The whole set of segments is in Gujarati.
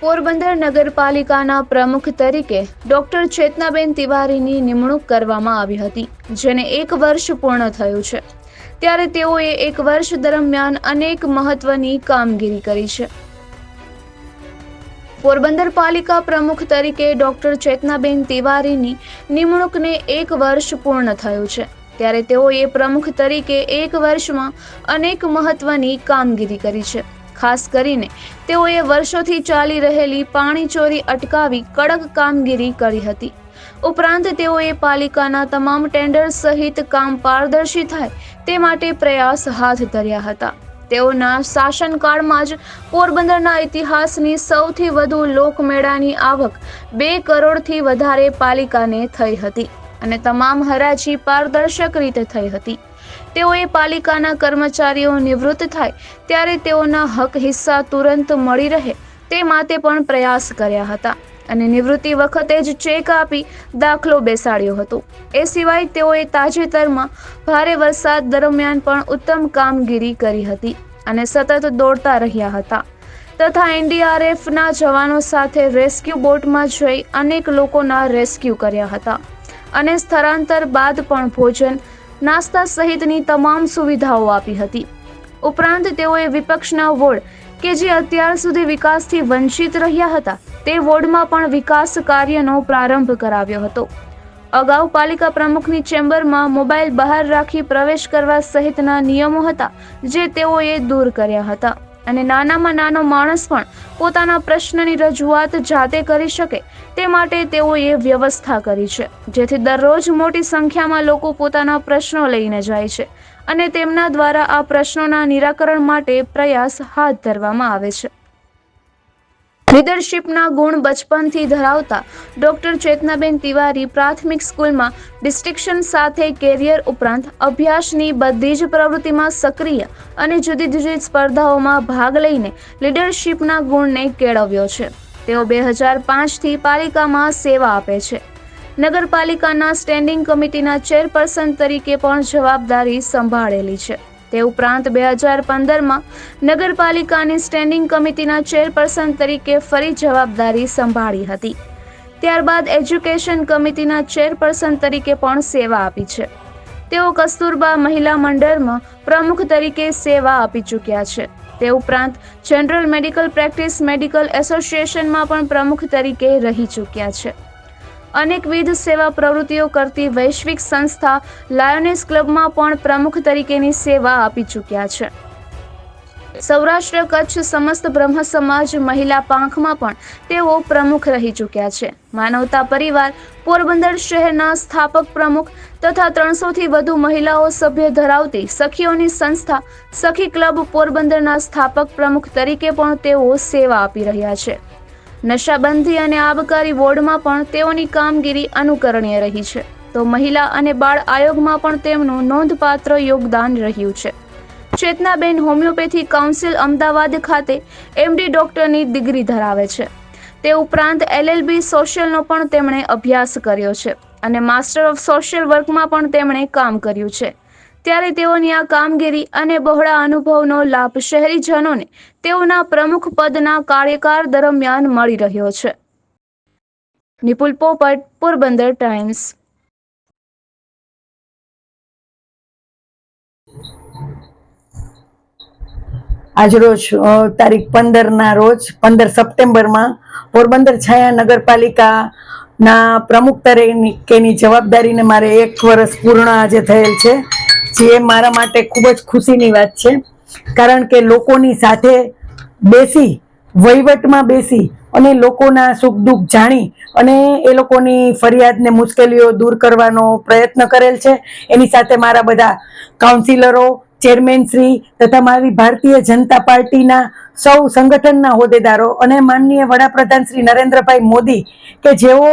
પોરબંદર નગરપાલિકાના પ્રમુખ તરીકે ડોક્ટર ચેતનાબેન તિવારીની નિમણૂક કરવામાં આવી હતી, જેને એક વર્ષ પૂર્ણ થયું છે. ત્યારે તેઓએ એક વર્ષ દરમિયાન અનેક મહત્વની કામગીરી કરી છે. પોરબંદર પાલિકા પ્રમુખ તરીકે ડોક્ટર ચેતનાબેન તિવારીની નિમણૂકને એક વર્ષ પૂર્ણ થયું છે. ત્યારે તેઓએ પ્રમુખ તરીકે એક વર્ષમાં અનેક મહત્વની કામગીરી કરી છે. ખાસ કરીને તેઓએ વર્ષોથી ચાલી રહેલી પાણી ચોરી અટકાવી કડક કામગીરી કરી હતી. ઉપરાંત તેઓએ પાલિકાના તમામ ટેન્ડર સહિત કામ પારદર્શી થાય તે માટે પ્રયાસ હાથ ધર્યા હતા. તેઓના શાસનકાળમાં જ પોરબંદરના ઇતિહાસની સૌથી વધુ લોકમેળાની આવક બે કરોડથી વધારે પાલિકાને થઈ હતી અને તમામ હરાજી પારદર્શક રીતે થઈ હતી. તેઓએ પાલિકાના કર્મચારીઓ નિવૃત્ત થાય ત્યારે તેઓના હક હિસ્સા તુરંત મળી રહે તે માટે પણ પ્રયાસ કર્યા હતા અને નિવૃત્તિ વખતે જ ચેક આપી દાખલો બેસાડ્યો હતો. એ સિવાય તેઓએ તાજેતરમાં ભારે વરસાદ દરમિયાન પણ ઉત્તમ કામગીરી કરી હતી અને સતત દોડતા રહ્યા હતા. તથા એનડીઆરએફના જવાનો સાથે રેસ્ક્યુ બોટમાં જઈ અનેક લોકોના રેસ્ક્યુ કર્યા હતા અને સ્થળાંતર બાદ પણ ભોજન નાસ્તા સહિતની તમામ સુવિધાઓ આપી હતી. ઉપરાંત તેઓએ વિપક્ષના વોર્ડ, કે જે અત્યાર સુધી વિકાસથી વંચિત રહ્યા હતા, તે વોર્ડમાં પણ વિકાસ કાર્યનો પ્રારંભ કરાવ્યો હતો. અગાઉ પાલિકા પ્રમુખની ચેમ્બરમાં મોબાઈલ બહાર રાખી પ્રવેશ કરવા સહિતના નિયમો હતા, જે તેઓએ દૂર કર્યા હતા. અને નાનામાં નાનો માણસ પણ પોતાના પ્રશ્નની રજૂઆત જાતે કરી શકે તે માટે તેઓએ વ્યવસ્થા કરી છે. જેથી દરરોજ મોટી સંખ્યામાં લોકો પોતાના પ્રશ્નો લઈને જાય છે અને તેમના દ્વારા આ પ્રશ્નોના નિરાકરણ માટે પ્રયાસ હાથ ધરવામાં આવે છે. લીડરશિપના ગુણ બચપનથી ધરાવતા ડોક્ટર ચેતનાબેન તિવારી પ્રાથમિક સ્કૂલમાં ડિસ્ટિંક્શન સાથે કેરિયર ઉપરાંત અભ્યાસની બધી જ પ્રવૃત્તિમાં સક્રિય અને જુદી જુદી સ્પર્ધાઓમાં ભાગ લઈને લીડરશિપના ગુણને કેળવ્યો છે. તેઓ બે હજાર પાંચથી પાલિકામાં સેવા આપે છે. નગરપાલિકાના સ્ટેન્ડિંગ કમિટીના ચેરપર્સન તરીકે પણ જવાબદારી સંભાળેલી છે. તે ઉપરાંત બે હજાર પંદરમાં નગરપાલિકાની સ્ટેન્ડિંગ કમિટીના ચેરપર્સન તરીકે ફરી જવાબદારી સંભાળી હતી. ત્યારબાદ એજ્યુકેશન કમિટીના ચેરપર્સન તરીકે પણ સેવા આપી છે. તેઓ કસ્તુરબા મહિલા મંડળમાં પ્રમુખ તરીકે સેવા આપી ચૂક્યા છે. તે ઉપરાંત જનરલ મેડિકલ પ્રેક્ટિસ મેડિકલ એસોસિએશનમાં પણ પ્રમુખ તરીકે રહી ચૂક્યા છે. અનેકવિધ સેવા પ્રવૃત્તિઓ કરતી વૈશ્વિક સંસ્થા લાયોનેસ ક્લબમાં પણ પ્રમુખ તરીકેની સેવા આપી ચૂક્યા છે. સૌરાષ્ટ્ર કચ્છ સમસ્ત બ્રહ્મ સમાજ મહિલા પાંખમાં પણ તેઓ પ્રમુખ રહી ચૂક્યા છે. માનવતા પરિવાર, પોરબંદર શહેરના સ્થાપક પ્રમુખ તથા ત્રણસોથી વધુ મહિલાઓ સભ્ય ધરાવતી સખીઓની સંસ્થા સખી ક્લબ પોરબંદરના સ્થાપક પ્રમુખ તરીકે પણ તેઓ સેવા આપી રહ્યા છે. નશાબંધી અને આબકારી વોર્ડમાં પણ તેઓની કામગીરી અનુકરણીય રહી છે. તો મહિલા અને બાળ આયોગમાં પણ તેમનું નોંધપાત્ર યોગદાન રહ્યું છે. ચેતનાબેન હોમિયોપેથી કાઉન્સિલ અમદાવાદ ખાતે એમડી ડોક્ટરની ડિગ્રી ધરાવે છે. તે ઉપરાંત એલએલબી સોશિયલનો પણ તેમણે અભ્યાસ કર્યો છે અને માસ્ટર ઓફ સોશિયલ વર્કમાં પણ તેમણે કામ કર્યું છે. ત્યારે તેઓની આ કામગીરી અને બહોળા અનુભવનો લાભ શહેરીજનોને તેઓના પ્રમુખ પદના કાર્યકાળ દરમિયાન મળી રહ્યો છે. નિપુલ પોપટ, પોરબંદર ટાઈમ્સ. આજરોજ તારીખ પંદરના રોજ, પંદર સપ્ટેમ્બરમાં પોરબંદર છાયા નગરપાલિકાના પ્રમુખ તરીકેની જવાબદારીને મારે એક વર્ષ પૂર્ણ આજે થયેલ છે. જે મારા માટે ખૂબ જ ખુશીની વાત છે. કારણ કે લોકોની સાથે બેસી, વહીવટમાં બેસી અને લોકોના સુખ દુઃખ જાણી અને એ લોકોની ફરિયાદને મુશ્કેલીઓ દૂર કરવાનો પ્રયત્ન કરેલ છે. એની સાથે મારા બધા કાઉન્સિલરો ચેરમેન શ્રી તથા મારી ભારતીય જનતા પાર્ટીના સૌ સંગઠનના હોદ્દેદારો અને માનનીય વડાપ્રધાન શ્રી નરેન્દ્રભાઈ મોદી કે જેઓ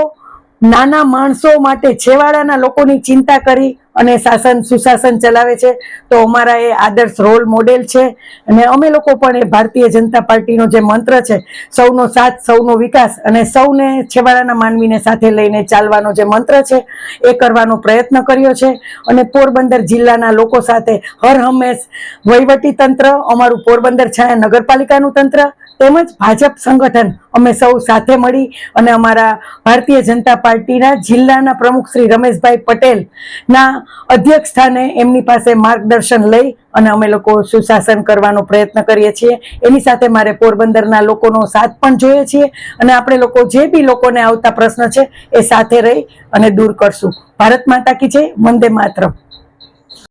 નાના માણસો માટે છેવાડાના લોકોની ચિંતા કરી અને શાસન, સુશાસન ચલાવે છે, તો અમારા એ આદર્શ રોલ મોડેલ છે. અને અમે લોકો પણ એ ભારતીય જનતા પાર્ટીનો જે મંત્ર છે, સૌનો સાથ, સૌનો વિકાસ અને સૌને છેવાડાના માનવીને સાથે લઈને ચાલવાનો જે મંત્ર છે, એ કરવાનો પ્રયત્ન કર્યો છે. અને પોરબંદર જિલ્લાના લોકો સાથે હર હંમેશ વહીવટી તંત્ર, અમારું પોરબંદર છાયા નગરપાલિકાનું તંત્ર, તેમજ ભાજપ સંગઠન અમે સૌ સાથે મળી અને અમારા ભારતીય જનતા પાર્ટીના જિલ્લાના પ્રમુખ શ્રી રમેશભાઈ પટેલ ના અધ્યક્ષ સ્થાને એમની પાસે માર્ગદર્શન લઈ અને અમે લોકો સુશાસન કરવાનો પ્રયત્ન કરીએ છીએ. એની સાથે મારે પોરબંદરના લોકોનો સાથ પણ જોઈએ છીએ અને આપણે લોકો જે બી લોકોને આવતા પ્રશ્ન છે એ સાથે રહી અને દૂર કરશું. ભારત માતા કી છે વંદે માતરમ.